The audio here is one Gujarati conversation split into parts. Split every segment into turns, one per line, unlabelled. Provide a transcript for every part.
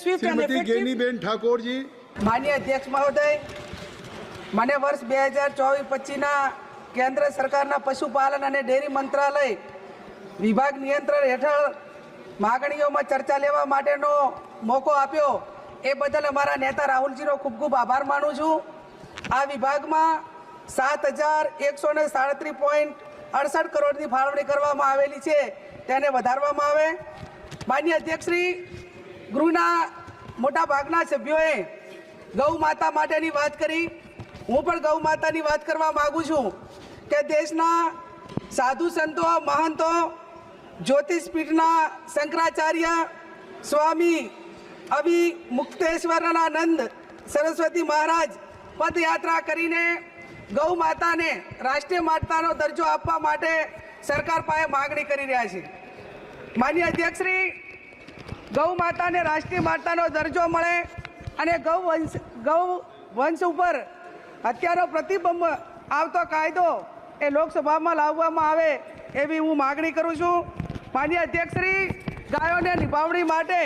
શ્રીમતી ગેનીબેન ઠાકોરજી.
માન્ય અધ્યક્ષ મહોદય મને વર્ષ બે હજાર ચોવીસ પચીસના કેન્દ્ર સરકારના પશુપાલન અને ડેરી મંત્રાલય વિભાગ નિયંત્રણ હેઠળ માગણીઓમાં ચર્ચા લેવા માટેનો મોકો આપ્યો. એ બદલ અમારા નેતા રાહુલજીનો ખૂબ ખૂબ આભાર માનું છું. આ વિભાગમાં સાત હજાર એકસો ને સાડત્રીસ પોઈન્ટ અડસઠ કરોડની ફાળવણી કરવામાં આવેલી છે. તેને વધારવામાં આવે. માન્ય અધ્યક્ષશ્રી ગૃહના મોટા ભાગના સભ્યોએ ગૌ માતા માટેની વાત કરી. હું પણ ગૌ માતાની વાત કરવા માગું છું કે દેશના સાધુ સંતો, મહંતો, જ્યોતિષપીઠના શંકરાચાર્ય સ્વામી અભિ મુક્તેશ્વરાનંદ સરસ્વતી મહારાજ પદયાત્રા કરીને ગૌ માતાને રાષ્ટ્રીય માતાનો દરજ્જો આપવા માટે સરકાર પાસે માગણી કરી રહ્યા છે. માન્ય અધ્યક્ષશ્રી ગૌ માતાને રાષ્ટ્રીય માતાનો દરજ્જો મળે અને ગૌ વંશ ગૌ વંશ ઉપર હત્યાનો પ્રતિબંધ આવતો કાયદો એ લોકસભામાં લાવવામાં આવે એવી હું માગણી કરું છું. માન્ય અધ્યક્ષશ્રી, ગાયોને નિભાવણી માટે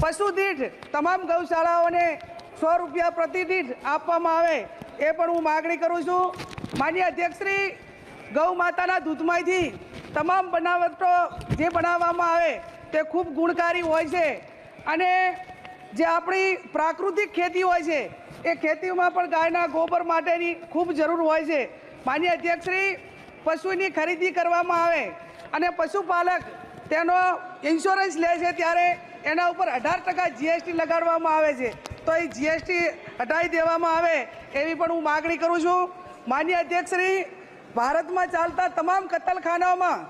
પશુ દીઠ તમામ ગૌશાળાઓને સો રૂપિયા પ્રતિ આપવામાં આવે એ પણ હું માગણી કરું છું. માન્ય અધ્યક્ષશ્રી, ગૌ માતાના દૂધમાંથી તમામ બનાવટો જે બનાવવામાં આવે તે ખૂબ ગુણકારી હોય છે. અને જે આપણી પ્રાકૃતિક ખેતી હોય છે, એ ખેતીમાં પણ ગાયના ગોબર માટેની ખૂબ જરૂર હોય છે. માન્ય અધ્યક્ષશ્રી, પશુની ખરીદી કરવામાં આવે અને પશુપાલક તેનો ઇન્સ્યોરન્સ લે છે ત્યારે એના ઉપર અઢાર ટકા જીએસટી લગાડવામાં આવે છે. તો એ જીએસટી હટાવી દેવામાં આવે એવી પણ હું માગણી કરું છું. માન્ય અધ્યક્ષશ્રી, ભારતમાં ચાલતા તમામ કતલખાનાઓમાં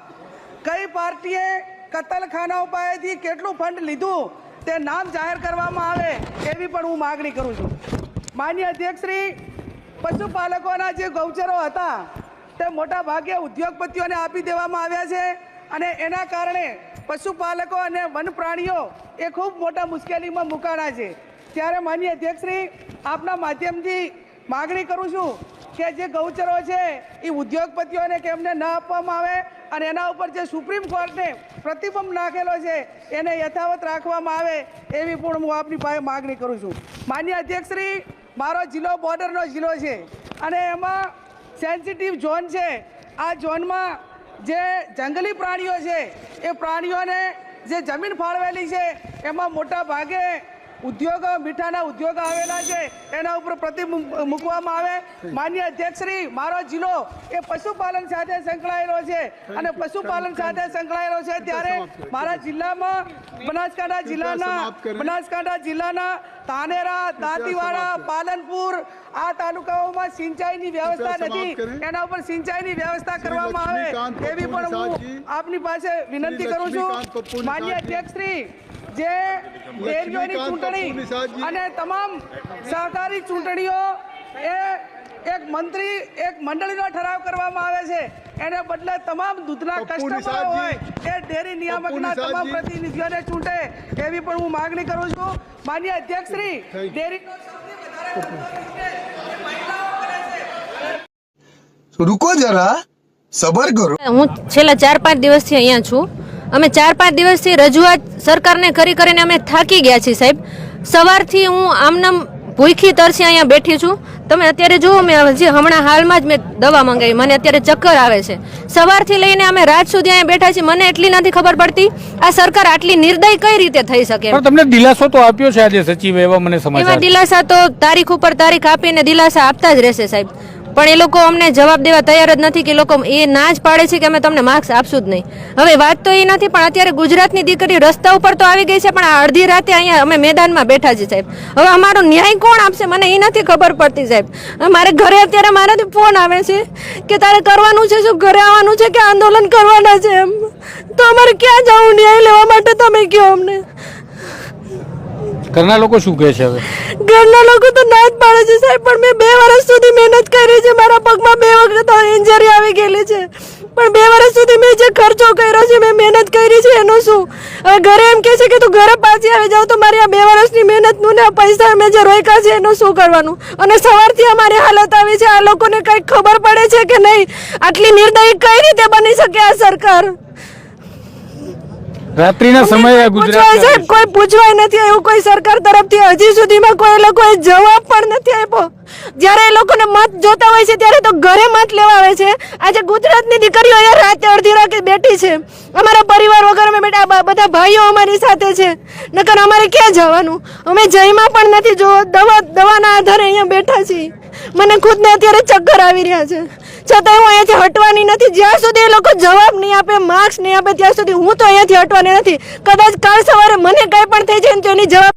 કઈ પાર્ટીએ કતલખાનાઓ પાસેથી કેટલું ફંડ લીધું તે નામ જાહેર કરવામાં આવે એવી પણ હું માગણી કરું છું. માન્ય અધ્યક્ષશ્રી, પશુપાલકોના જે ગૌચરો હતા, તે મોટા ભાગે ઉદ્યોગપતિઓને આપી દેવામાં આવ્યા છે અને એના કારણે પશુપાલકો અને વન પ્રાણીઓ એ ખૂબ મોટા મુશ્કેલીમાં મુકાણા છે. ત્યારે માન્ય અધ્યક્ષશ્રી, આપના માધ્યમથી માગણી કરું છું કે જે ગૌચરો છે, એ ઉદ્યોગપતિઓને કેમને ન આપવામાં આવે અને એના ઉપર જે સુપ્રીમ કોર્ટે પ્રતિબંધ નાખેલો છે, એને યથાવત રાખવામાં આવે એવી પણ હું આપની પાસે માગણી કરું છું. માન્ય અધ્યક્ષશ્રી, મારો જિલ્લો બોર્ડરનો જિલ્લો છે અને એમાં સેન્સિટિવ ઝોન છે. આ ઝોનમાં જે જંગલી પ્રાણીઓ છે, એ પ્રાણીઓને જે જમીન ફાળવેલી છે, એમાં મોટા ભાગે ઉદ્યોગો મીઠાના ઉદ્યોગો આવેલા છે એના ઉપર પ્રતિબંધ મૂકવામાં આવે. માન્ય અધ્યક્ષશ્રી મારો જિલ્લો એ પશુપાલન સાથે સંકળાયેલો છે. અને પશુપાલન સાથે સંકળાયેલો છે ત્યારે મારા જિલ્લામાં બનાસકાંઠા જિલ્લાના બનાસકાંઠા જિલ્લાના તાનેરા દાંતીવાડા પાલનપુર આ તાલુકાઓમાં સિંચાઈની વ્યવસ્થા નથી. એના ઉપર સિંચાઈની વ્યવસ્થા કરવામાં આવે. એવી પણ. હું આપની પાસે વિનંતી કરું છું. માન્ય અધ્યક્ષશ્રી જે ડેરીઓની ચૂંટણી અને તમામ સહકારી ચૂંટણીઓ એ એક મંત્રી એક મંડળીનો ઠરાવ કરવામાં આવે છે. એને બદલે તમામ દૂધના કસ્ટમરો હોય એ ડેરી નિયામકના તમામ પ્રતિનિધિઓને ચૂંટે એવી પણ હું માગણી કરું છું. માન્ય અધ્યક્ષશ્રી ડેરી
રૂકો જરા સબર કરો.
હું છેલ્લા ચાર પાંચ દિવસથી અહીંયા છું. અમે ચાર પાંચ દિવસથી રજૂઆત સરકારને કરી કરીને અમે થાકી ગયા છીએ સાહેબ. સવારથી હું આમનામ ભૂખી તરસી અહીંયા બેઠી છું. તમે અત્યારે જુઓ મેં હજી હમણાં હાલમાં જ મેં દવા મંગાવી. મને અત્યારે ચક્કર આવે છે. સવારથી લઈને અમે રાત સુધી અહીંયા બેઠા છીએ. મને એટલી નથી ખબર પડતી આ સરકાર આટલી નિર્દય કઈ રીતે થઈ શકે?
તમને દિલાસો તો આપ્યો છે આજે સચિવે એવા મને
એમાં દિલાસા તો તારીખ ઉપર તારીખ આપીને દિલાસા આપતા જ રહેશે સાહેબ. પણ એ લોકો અમને જવાબ દેવા તૈયાર જ નથી કે લોકો એ ના જ પાડે છે કે અમે તમને માર્ક્સ આપશું જ નહીં. હવે વાત તો એ નથી, પણ અત્યારે ગુજરાતની દીકરી રસ્તા ઉપર તો આવી ગઈ છે, પણ આ અડધી રાતે અહીંયા અમે મેદાનમાં બેઠા છીએ સાહેબ. હવે અમારો ન્યાય કોણ આપશે? મને એ નથી ખબર પડતી સાહેબ. મારે ઘરે અત્યારે મારાથી ફોન આવે છે કે તારે કરવાનું છે, શું ઘરે આવવાનું છે કે આંદોલન કરવાના છે એમ? તો અમારે ક્યાં જવું ન્યાય લેવા માટે તમે કહો અમને?
ઘરના લોકો શું કહે છે હવે?
ઘરના લોકો તો ના જ પાડે છે સાહેબ, પણ મેં બે વર્ષ સુધી મહેનત કરી છે. મારા પગમાં બે વખત ઇન્જરી આવી ગયેલી છે. પણ બે વર્ષ સુધી મેં જે ખર્ચો કર્યો છે, મેં મહેનત કરી છે, એનું શું? હવે ઘરે એમ કહે છે કે તું ઘરે પાછી આવી જાવ તો મારી આ બે વર્ષની મહેનતનું ને પૈસા મેં જે રોક્યા છે, એનું શું કરવાનું? અને સવારથી અમારી હાલત આવી છે. આ લોકોને કંઈક ખબર પડે છે કે નહીં? આટલી નિર્દયી કઈ રીતે બની શકે આ સરકાર?
રાત્રિના સમયે ગુજરાત
કોઈ પૂછવાય નથી એવું કોઈ સરકાર તરફથી હજી સુધીમાં કોઈ લોકોએ જવાબ પણ નથી આપ્યો. જ્યારે એ લોકોને મત જોતા હોય છે ત્યારે તો ઘરે મત લેવા આવે છે. આજે ગુજરાતની દીકરીઓ અહીંયા રાતે અડધી રાતે બેઠી છે. અમારા પરિવાર વગર અમે બેટા બધા ભાઈઓ અમારી સાથે છે. નકર અમારે ક્યાં જવાનું? અમે જઈમાં પણ નથી જો દવા દવાના આધારે અહીંયા બેઠા છીએ. મને ખુદને અત્યારે ચક્કર આવી રહ્યા છે. છતાં હું અહીંયાથી હટવાની નથી. જ્યાં સુધી એ લોકો જવાબ નહીં આપે માર્ક્સ નહીં આપે, ત્યાં સુધી હું તો અહીંયાથી હટવાની નથી. કદાચ કાલ સવારે મને કંઈ પણ થઈ જાય તો એની જવાબ